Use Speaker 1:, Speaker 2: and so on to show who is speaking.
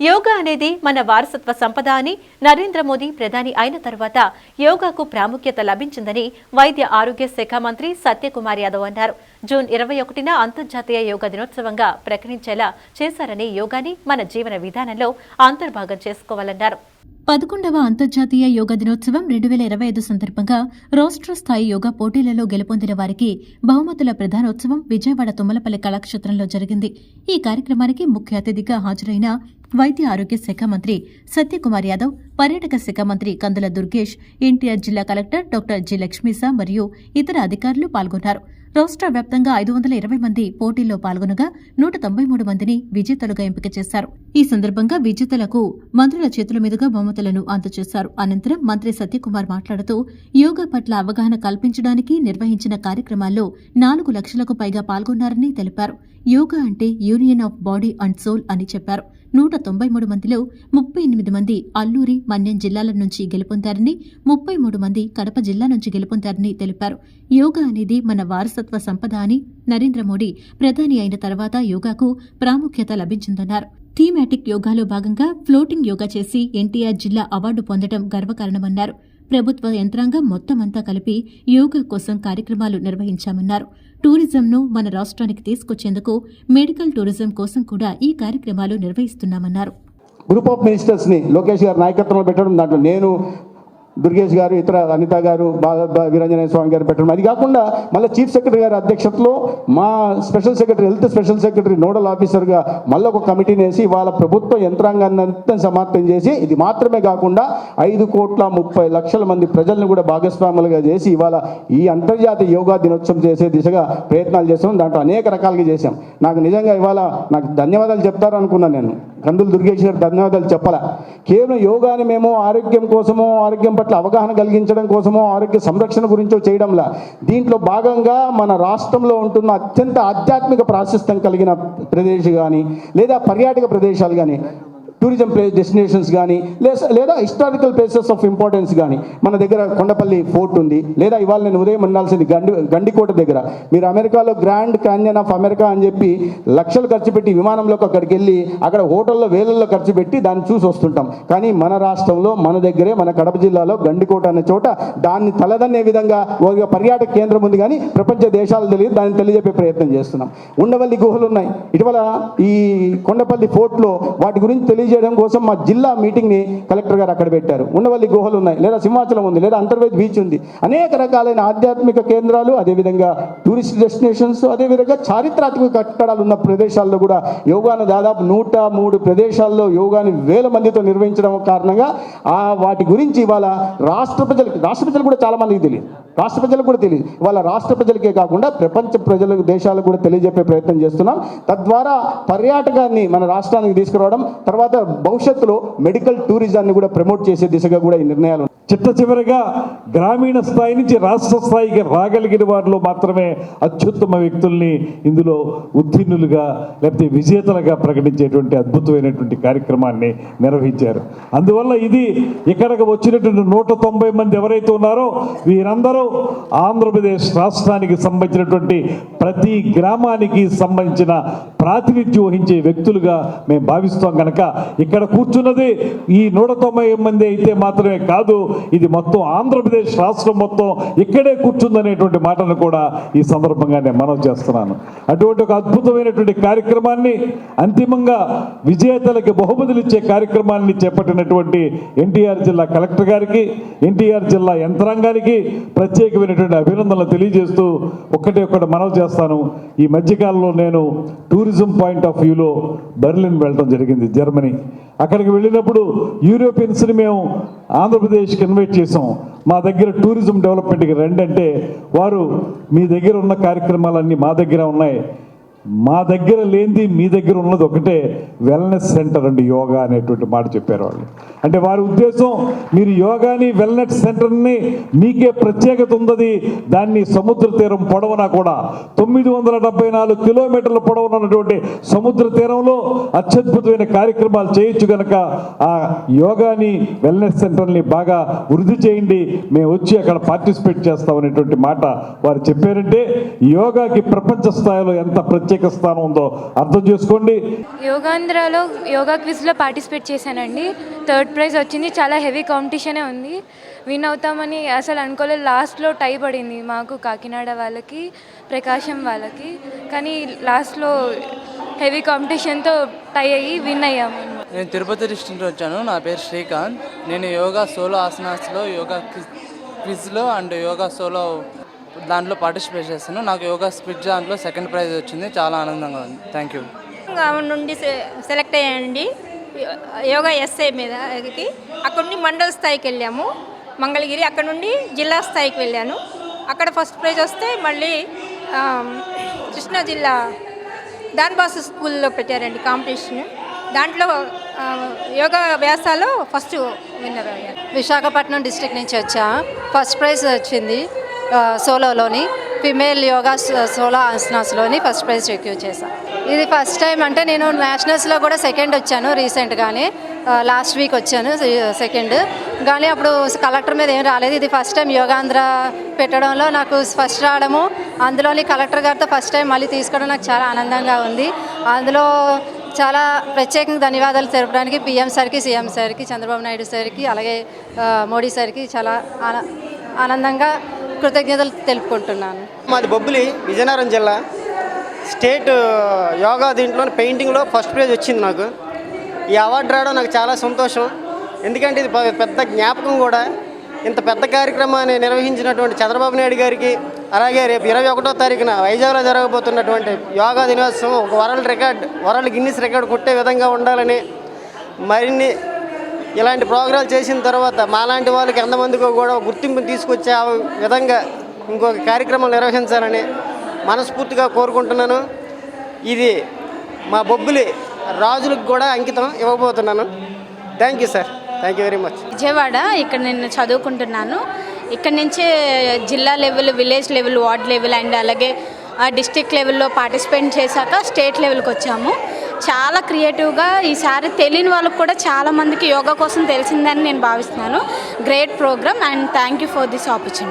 Speaker 1: యోగా అనేది మన వారసత్వ సంపద అని నరేంద్ర మోదీ ప్రధాని అయిన తర్వాత యోగాకు ప్రాముఖ్యత లభించిందని వైద్య ఆరోగ్య శాఖ మంత్రి సత్యకుమార్ యాదవ్ అన్నారు. జూన్ ఇరవై ఒకటిన అంతర్జాతీయ యోగా దినోత్సవంగా ప్రకటించేలా చేశారని యోగాని మన జీవన విధానంలో అంతర్భాగం చేసుకోవాలన్నారు. పదకొండవ అంతర్జాతీయ యోగా దినోత్సవం రెండు వేల ఇరవై ఐదు సందర్భంగా రాష్ట్ర స్థాయి యోగా పోటీలలో గెలుపొందిన వారికి బహుమతుల ప్రధానోత్సవం విజయవాడ తుమ్మలపల్లి కళాక్షేత్రంలో జరిగింది. ఈ కార్యక్రమానికి ముఖ్య అతిథిగా హాజరైన వైద్య ఆరోగ్య శాఖ మంత్రి సత్యకుమార్ యాదవ్ పర్యాటక శాఖ మంత్రి కందుల దుర్గేష్ ఎన్టీఆర్ జిల్లా కలెక్టర్ డాక్టర్ జి లక్ష్మీసా మరియు ఇతర అధికారులు పాల్గొన్నారు. రాష్ట్ర వ్యాప్తంగా ఐదు వందల ఇరవై మంది పోటీల్లో పాల్గొనగా నూట తొంభై మూడు మందిని విజేతలుగా ఎంపిక చేశారు. ఈ సందర్భంగా విజేతలకు మంత్రుల చేతుల మీదుగా బహుమతులను అందజేశారు. అనంతరం మంత్రి సత్యకుమార్ మాట్లాడుతూ యోగా పట్ల అవగాహన కల్పించడానికి నిర్వహించిన కార్యక్రమాల్లో నాలుగు లక్షలకు పైగా పాల్గొన్నారని తెలిపారు. యోగా అంటే union of body and soul అని చెప్పారు. నూట తొంభై మూడు మందిలో ముప్పై ఎనిమిది మంది అల్లూరి మన్యం జిల్లాల నుంచి గెలుపొందారని ముప్పై మూడు మంది కడప జిల్లా నుంచి గెలుపొందారని తెలిపారు. యోగా అనేది మన వారసత్వ సంపద అని నరేంద్ర మోడీ ప్రధాని అయిన తర్వాత యోగాకు ప్రాముఖ్యత లభించిందన్నారు. థీమాటిక్ యోగాలో భాగంగా ఫ్లోటింగ్ యోగా చేసి ఎన్టీఆర్ జిల్లా అవార్డు పొందడం గర్వకారణమన్నారు. ప్రభుత్వ యంత్రాంగం మొత్తమంతా కలిపి యోగా కోసం కార్యక్రమాలు నిర్వహించామన్నారు. టూరిజంను మన రాష్ట్రానికి తీసుకొచ్చేందుకు మెడికల్ టూరిజం కోసం కూడా ఈ కార్యక్రమాలు నిర్వహిస్తున్నామన్నారు.
Speaker 2: గ్రూప్ ఆఫ్ మినిస్టర్స్ని లోకేష్ గారి నాయకత్వంలో పెట్టడం దాంట్లో నేను దుర్గేష్ గారు ఇతర అనిత గారు బాగా వీరంజనేయ స్వామి గారు పెట్టడం. అది కాకుండా మళ్ళీ చీఫ్ సెక్రటరీ గారి అధ్యక్షతలో మా special secretary health special secretary nodal ఆఫీసర్గా మళ్ళీ ఒక కమిటీని వేసి వాళ్ళ ప్రభుత్వ యంత్రాంగాన్ని అంతా సమాప్తం చేసి ఇది మాత్రమే కాకుండా ఐదు కోట్ల ముప్పై లక్షల మంది ప్రజలను కూడా భాగస్వాములుగా చేసి ఇవాళ ఈ అంతర్జాతీయ యోగా దినోత్సవం చేసే దిశగా ప్రయత్నాలు చేస్తాం దాంట్లో అనేక రకాలుగా చేశాం. నాకు నిజంగా ఇవాళ నాకు ధన్యవాదాలు చెప్తారనుకున్నాను నేను. కందులు దుర్గేష్ గారు ధన్యవాదాలు చెప్పాల? కేవలం యోగాని మేము ఆరోగ్యం కోసమో ఆరోగ్యం పట్ల అవగాహన కలిగించడం కోసమో ఆరోగ్య సంరక్షణ గురించో చేయడంలా దీంట్లో భాగంగా మన రాష్ట్రంలో ఉంటున్న అత్యంత ఆధ్యాత్మిక ప్రాశస్త్యం కలిగిన ప్రదేశం కానీ లేదా పర్యాటక ప్రదేశాలు కానీ టూరిజం ప్లేస్ డెస్టినేషన్స్ కానీ లేదా లేదా హిస్టారికల్ ప్లేసెస్ ఆఫ్ ఇంపార్టెన్స్ కానీ మన దగ్గర కొండపల్లి ఫోర్ట్ ఉంది. లేదా ఇవాళ నేను ఉదయం ఉండాల్సింది గండి గండికోట దగ్గర. మీరు అమెరికాలో గ్రాండ్ క్యాన్యన్ ఆఫ్ అమెరికా అని చెప్పి లక్షలు ఖర్చు పెట్టి విమానంలోకి అక్కడికి వెళ్ళి అక్కడ హోటల్లో వేలల్లో ఖర్చు పెట్టి దాన్ని చూసి వస్తుంటాం. కానీ మన రాష్ట్రంలో మన దగ్గరే మన కడప జిల్లాలో గండికోట అనే చోట దాన్ని తలదన్నే విధంగా ఒక పర్యాటక కేంద్రం ఉంది కానీ ప్రపంచ దేశాలు తెలియదు. దాన్ని తెలియజెప్పే ప్రయత్నం చేస్తున్నాం. ఉండవల్లి గుహలు ఉన్నాయి ఇటీవల ఈ కొండపల్లి ఫోర్ట్లో వాటి గురించి తెలియజేయడం కోసం మా జిల్లా మీటింగ్ని కలెక్టర్ గారు అక్కడ పెట్టారు. ఉండవల్లి గుహలు ఉన్నాయి లేదా సింహాచలం ఉంది లేదా అంతర్వేద్ బీచ్ ఉంది. అనేక రకాలైన ఆధ్యాత్మిక కేంద్రాలు అదేవిధంగా టూరిస్ట్ డెస్టినేషన్స్ అదేవిధంగా చారిత్రాత్మక కట్టడాలు ఉన్న ప్రదేశాల్లో కూడా యోగాను దాదాపు నూట మూడు ప్రదేశాల్లో యోగాని వేల మందితో నిర్వహించడం కారణంగా ఆ వాటి గురించి ఇవాళ రాష్ట్ర ప్రజలకు రాష్ట్ర ప్రజలు కూడా చాలా మందికి తెలియదు. రాష్ట్ర ప్రజలకు కూడా తెలియదు. ఇవాళ రాష్ట్ర ప్రజలకే కాకుండా ప్రపంచ ప్రజలకు దేశాలకు కూడా తెలియజెప్పే ప్రయత్నం చేస్తున్నాం. తద్వారా పర్యాటకాన్ని మన రాష్ట్రానికి తీసుకురావడం తర్వాత భవిష్యత్తులో మెడికల్ టూరిజాన్ని కూడా ప్రమోట్ చేసే దిశగా కూడా ఈ నిర్ణయాలు ఉన్నాయి.
Speaker 3: చిట్ట చివరిగా గ్రామీణ స్థాయి నుంచి రాష్ట్ర స్థాయికి రాగలిగిన వారిలో మాత్రమే అత్యుత్తమ వ్యక్తుల్ని ఇందులో ఉత్తీర్ణులుగా లేకపోతే విజేతలుగా ప్రకటించేటువంటి అద్భుతమైనటువంటి కార్యక్రమాన్ని నిర్వహించారు అందువల్ల ఇది ఇక్కడికి వచ్చినటువంటి నూట తొంభై మంది ఎవరైతే ఉన్నారో వీరందరూ ఆంధ్రప్రదేశ్ రాష్ట్రానికి సంబంధించినటువంటి ప్రతి గ్రామానికి సంబంధించిన ప్రాతినిధ్యం వహించే వ్యక్తులుగా మేము భావిస్తాం కనుక ఇక్కడ కూర్చున్నది ఈ నూట తొంభై మంది అయితే మాత్రమే కాదు ఇది మొత్తం ఆంధ్రప్రదేశ్ రాష్ట్రం మొత్తం ఇక్కడే కూర్చుందనేటువంటి మాటను కూడా ఈ సందర్భంగా నేను మనవి చేస్తున్నాను. అటువంటి ఒక అద్భుతమైనటువంటి కార్యక్రమాన్ని అంతిమంగా విజేతలకి బహుమతులు ఇచ్చే కార్యక్రమాన్ని చేపట్టినటువంటి ఎన్టీఆర్ జిల్లా కలెక్టర్ గారికి ఎన్టీఆర్ జిల్లా యంత్రాంగానికి ప్రత్యేకమైనటువంటి అభినందనలు తెలియజేస్తూ ఒక్కటే ఒక్కటి మనవి చేస్తాను. ఈ మధ్యకాలంలో నేను టూరిజం పాయింట్ ఆఫ్ వ్యూలో బెర్లిన్ వెళ్ళడం జరిగింది జర్మనీ. అక్కడికి వెళ్ళినప్పుడు యూరోపియన్స్ని మేము ఆంధ్రప్రదేశ్కి ఇన్వైట్ చేసాం మా దగ్గర టూరిజం డెవలప్మెంట్కి రండి అంటే వారు మీ దగ్గర ఉన్న కార్యక్రమాలన్నీ మా దగ్గర ఉన్నాయి. మా దగ్గర లేనిది మీ దగ్గర ఉన్నది ఒకటే వెల్నెస్ సెంటర్ అండి యోగా అనేటువంటి మాట చెప్పారు వాళ్ళు. అంటే వారి ఉద్దేశం మీరు యోగాని వెల్నెస్ సెంటర్ని మీకే ప్రత్యేకత ఉన్నది దాన్ని సముద్ర తీరం పొడవునా కూడా. తొమ్మిది వందల డెబ్బై నాలుగు కిలోమీటర్ల పొడవున ఉన్నటువంటి సముద్ర తీరంలో అత్యద్భుతమైన కార్యక్రమాలు చేయొచ్చు కనుక ఆ యోగాని వెల్నెస్ సెంటర్ని బాగా వృద్ధి చేయండి మేము వచ్చి అక్కడ పార్టిసిపేట్ చేస్తాం అనేటువంటి మాట వారు చెప్పారంటే యోగాకి ప్రపంచ స్థాయిలో ఎంత ప్రత్యేక ప్రత్యేక స్థానం ఉందో అర్థం చేసుకోండి.
Speaker 4: యోగాంధ్రలో యోగా క్విజ్లో పార్టిసిపేట్ చేశానండి. థర్డ్ ప్రైజ్ వచ్చింది. చాలా హెవీ కాంపిటీషనే ఉంది. విన్ అవుతామని అసలు అనుకోలేదు. లాస్ట్లో టై పడింది మాకు కాకినాడ వాళ్ళకి ప్రకాశం వాళ్ళకి. కానీ లాస్ట్లో హెవీ కాంపిటీషన్తో టై అయ్యి విన్ అయ్యాము.
Speaker 5: నేను తిరుపతి డిస్ట్రిక్ట్ వచ్చాను. నా పేరు శ్రీకాంత్. నేను యోగా సోలో ఆసనాస్లో యోగా క్విజ్- క్విజ్లో అండ్ యోగా సోలో దాంట్లో పార్టిసిపేట్ చేస్తాను నాకు యోగా స్పిట్ దాంట్లో సెకండ్ ప్రైజ్ వచ్చింది. చాలా ఆనందంగా ఉంది. థ్యాంక్ యూ
Speaker 6: నుండి సె- సెలెక్ట్ అయ్యానండి యో- యోగా ఎస్ఐ మీదకి అక్కడ నుండి మండల స్థాయికి వెళ్ళాము. మంగళగిరి అక్కడ నుండి జిల్లా స్థాయికి వెళ్ళాను. అక్కడ ఫస్ట్ ప్రైజ్ వస్తే మళ్ళీ కృష్ణా జిల్లా దాన్బాస్ స్కూల్లో పెట్టారండి కాంపిటీషన్ దాంట్లో యోగా వ్యాసాలో ఫస్ట్ విన్నర్ అయ్యాను
Speaker 7: విశాఖపట్నం డిస్ట్రిక్ట్ నుంచి వచ్చా. ఫస్ట్ ప్రైజ్ వచ్చింది. సోలోలోని ఫిమేల్ యోగా సోలో ఆసనాస్లోని ఫస్ట్ ప్రైజ్ సెక్యూర్ చేశాను ఇది ఫస్ట్ టైం అంటే నేను నేషనల్స్లో కూడా సెకండ్ వచ్చాను రీసెంట్గానే లాస్ట్ వీక్ వచ్చాను సెకండ్ కానీ అప్పుడు కలెక్టర్ మీద ఏం రాలేదు. ఇది ఫస్ట్ టైం యోగాంధ్ర పెట్టడంలో నాకు ఫస్ట్ రావడము. అందులోని కలెక్టర్ గారితో ఫస్ట్ టైం మళ్ళీ తీసుకోవడం నాకు చాలా ఆనందంగా ఉంది. అందులో చాలా ప్రత్యేకంగా ధన్యవాదాలు తెలపడానికి పిఎం సార్కి సీఎం సార్కి చంద్రబాబు నాయుడు సార్కి అలాగే మోడీ సార్కి చాలా ఆనందంగా కృతజ్ఞతలు తెలుపుకుంటున్నాను.
Speaker 8: మాది బొబ్బిలి విజయనగరం జిల్లా. స్టేట్ యోగా దీంట్లో పెయింటింగ్లో ఫస్ట్ ప్రైజ్ వచ్చింది నాకు. ఈ అవార్డు రావడం నాకు చాలా సంతోషం. ఎందుకంటే ఇది పెద్ద జ్ఞాపకం కూడా. ఇంత పెద్ద కార్యక్రమాన్ని నిర్వహించినటువంటి చంద్రబాబు నాయుడు గారికి అలాగే రేపు ఇరవై ఒకటో తారీఖున వైజాగ్లో జరగబోతున్నటువంటి యోగా దినోత్సవం ఒక world record world Guinness record కొట్టే విధంగా ఉండాలని మరిన్ని ఇలాంటి ప్రోగ్రాలు చేసిన తర్వాత మాలాంటి వాళ్ళకి ఎంతమందికో కూడా గుర్తింపు తీసుకొచ్చే విధంగా ఇంకొక కార్యక్రమం నిర్వహించాలని మనస్ఫూర్తిగా కోరుకుంటున్నాను. ఇది మా బొబ్బులి రాజులకు కూడా అంకితం ఇవ్వబోతున్నాను. Thank you sir thank you very much
Speaker 9: Vijayawada ఇక్కడ నేను చదువుకుంటున్నాను. ఇక్కడ నుంచే జిల్లా level village level ward level and అలాగే డిస్టిక్ లెవెల్లో పార్టిసిపేట్ చేశాక స్టేట్ లెవెల్కి వచ్చాము. చాలా క్రియేటివ్గా ఈసారి తెలియని వాళ్ళకు కూడా చాలా మందికి యోగా కోసం తెలిసిందని నేను భావిస్తున్నాను. Great programme and thank you for this opportunity.